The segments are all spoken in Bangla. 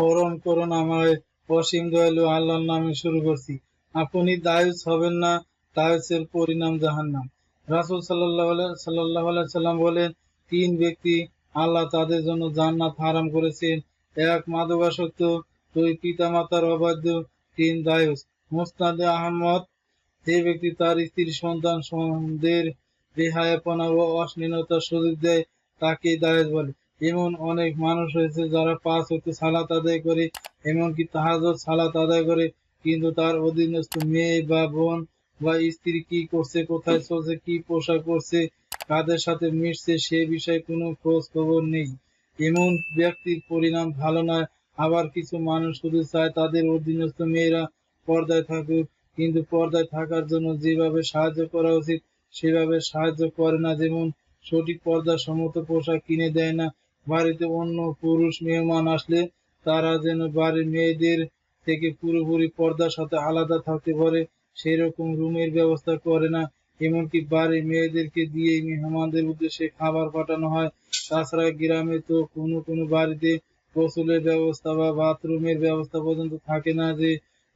পরম করুণাময় অসীম দয়ালু, আল্লাহর নামে শুরু করছি। আপনি দায়ুস হবেন না, দায়ুসের পরিণাম জাহান্নাম। রাসূল সাল্লাল্লাহু আলাইহি, সাল্লাল্লাহু সাল্লাম বলেন, তিন ব্যক্তি আল্লাহ তাদের জন্য জান্নাত হারাম করেছেন। এক মাদকাসক্ত, দুই পিতামাতার অবাধ্য, তিন দায়ুস। মুস্তাদে আহমদ, যে ব্যক্তি তার স্ত্রীর সন্তান সন্দের বেহায়াপনা ও অশ্লীলতার সুযোগ দেয়, তাকেই দায়েজ বলে। এমন অনেক মানুষ রয়েছে যারা পাঁচ হইতে সালাত আদায় করে, এমনকি তাহাজত সালাত আদায় করে, কিন্তু তার অধীনস্থ মেয়ে বা বোন বা স্ত্রী কি করছে, কোথায় চলছে, কি পোশাক করছে কাদের সাথে মিশছে, সে বিষয়ে কোনো খোঁজ খবর নেই। এমন ব্যক্তির পরিণাম ভালো নয়। আবার কিছু মানুষ শুধু চায় তাদের অধীনস্থ মেয়েরা পর্দায় থাকুক, কিন্তু পর্দায় থাকার জন্য যেভাবে সাহায্য করা উচিত, সেভাবে সাহায্য করে না। যেমন সঠিক পর্দা সম্মত পোশাক কিনে দেয় না বাড়িতে অন্য পুরুষ মেহমান আসলে তারা যেন বাড়ির মেয়েদের থেকে পুরোপুরি পর্দার সাথে আলাদা থাকতে পারে, সেরকম রুমের ব্যবস্থা করে না। এমনকি বাড়ির মেয়েদেরকে দিয়ে মেহমানদের উদ্দেশ্যে খাবার পাঠানো হয়। তাছাড়া গ্রামে তো কোনো কোনো বাড়িতে গোসলের ব্যবস্থা বা বাথরুমের ব্যবস্থা পর্যন্ত থাকে না যে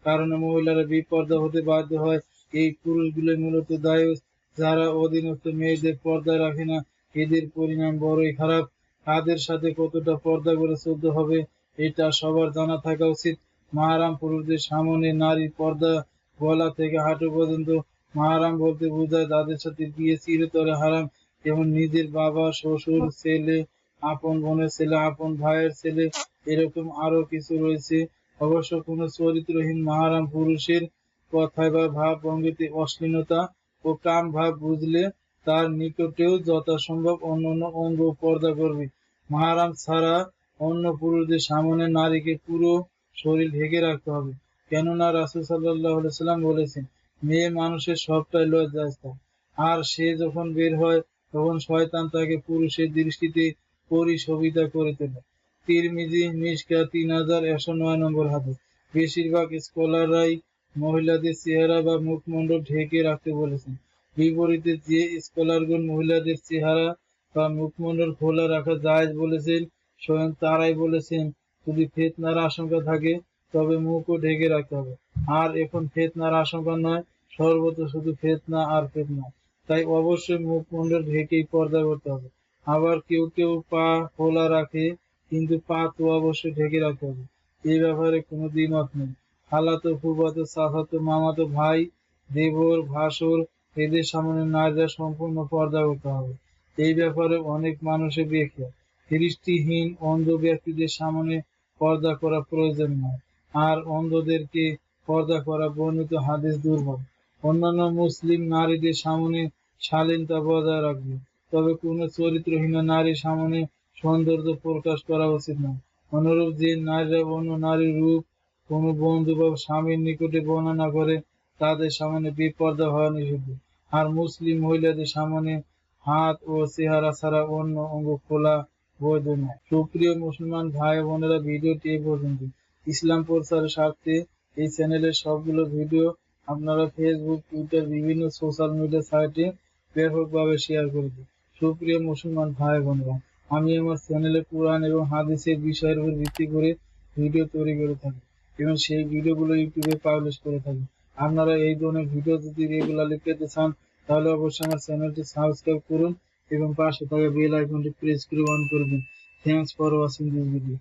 কারণে মহিলারা বিপর্দা হতে বাধ্য হয়। এই পুরুষগুলো মূলত দায়ী। যারা অধীনস্থ মেয়েদের পর্দা রাখে না, এদের পরিণাম বড়ই খারাপ। কাদের সাথে কতটা পর্দা করে চলতে হবে, এটা সবার জানা থাকা উচিত। মাহারাম পুরুষদের সামনে নারী পর্দা গলা থেকে হাঁটু পর্যন্ত। মাহারাম বলতে বোঝায়, তাদের সাথে বিয়ে চিরতরে হারাম। যেমন নিজের বাবা, শ্বশুর, ছেলে, আপন বোনের ছেলে, আপন ভাইয়ের ছেলে, এরকম আরও কিছু রয়েছে। অবশ্য কোনো চরিত্রহীন মাহারাম পুরুষের কথায় বা ভাব ভঙ্গিতে অশ্লীলতা ও কাম ভাব বুঝলে তার নিকটেও যথাসম্ভব অন্যান্য অঙ্গ পর্দা করবে। মাহারাম ছাড়া অন্য পুরুষদের সামনে নারীকে পুরো শরীর ঢেকে রাখতে হবে। কেননা রাসুল সাল্লাহ সাল্লাম বলেছেন, মেয়ে মানুষের সবটাই লজ্জাস্থান আর সে যখন বের হয়, তখন শয়তান তাকে পুরুষের দৃষ্টিতে পরিশোভিতা করে তোলে। তিরমিজি মিসকা তিন হাজার একশো নয় নম্বর হাতে বেশিরভাগ স্কলাররাই মহিলাদের চেহারা বা মুখমণ্ডল ঢেকে রাখতে বলেছেন। বিপরীতে যে স্কলারগণ মহিলাদের চেহারা বা মুখমণ্ডল খোলা রাখা জায়েজ বলেছেন, স্বয়ং তারাই বলেছেন, যদি ফেতনার আশঙ্কা থাকে, তবে মুখও ঢেকে রাখতে হবে। আর এখন ফেতনার আশঙ্কা নয়, সর্বত্র শুধু ফেতনা আর ফেতনা। তাই অবশ্যই মুখমণ্ডল ঢেকেই পর্দা করতে হবে। আবার কেউ কেউ পা খোলা রাখে, কিন্তু পা তো অবশ্যই ঢেকে রাখতে হবে। এই ব্যাপারে কোনো দ্বিমত নেই। খালাতো, ফুফাতো, চাচাতো, মামাতো, ভাই, দেবর, ভাসুর এদের সামনে নারীরা সম্পূর্ণ পর্দা করতে হবে। এই ব্যাপারে অনেক মানুষের ব্যাখ্যা। দৃষ্টিহীন অন্ধ ব্যক্তিদের সামনে পর্দা করা প্রয়োজন নয়। আর অন্ধদেরকে পর্দা করা বর্ণিত হাদিস দুর্বল। অন্যান্য মুসলিম নারীদের সামনে শালীনতা বজায় রাখবে। তবে কোন চরিত্রহীন নারীর সামনে সৌন্দর্য প্রকাশ করা উচিত নয়। অনুরূপ যে নারীরা অন্য নারীর রূপ, কোনো বন্ধু বা স্বামীর নিকটে বর্ণনা করে, তাদের সামনে বিপর্দা হওয়া নিষিদ্ধ। আর মুসলিম মহিলাদের সামনে হাত ও চেহারা ছাড়া অন্য অঙ্গ খোলা বৈধ নয়। সুপ্রিয় মুসলমান ভাই বোনেরা, ভিডিওটি এ পর্যন্ত। ইসলাম প্রচারের স্বার্থে এই চ্যানেলের সবগুলো ভিডিও আপনারা ফেসবুক টুইটার বিভিন্ন সোশ্যাল মিডিয়া সাইটে ব্যাপকভাবে শেয়ার করে দিন। সুপ্রিয় মুসলমান ভাই বোনেরা, আমি আমার চ্যানেলে কোরআন এবং হাদিসের বিষয়ের উপর ভিত্তি করে ভিডিও তৈরি করে থাকি এবং সেই ভিডিওগুলো ইউটিউবে পাবলিশ করে থাকি। আপনারা এই ধরনের ভিডিও যদি রেগুলারলি পেতে চান তাহলে অবশ্যই আমার চ্যানেলটি সাবস্ক্রাইব করুন এবং পাশে থাকা বেল আইকনটি প্রেস করে অন করে দিন। Thanks for watching this video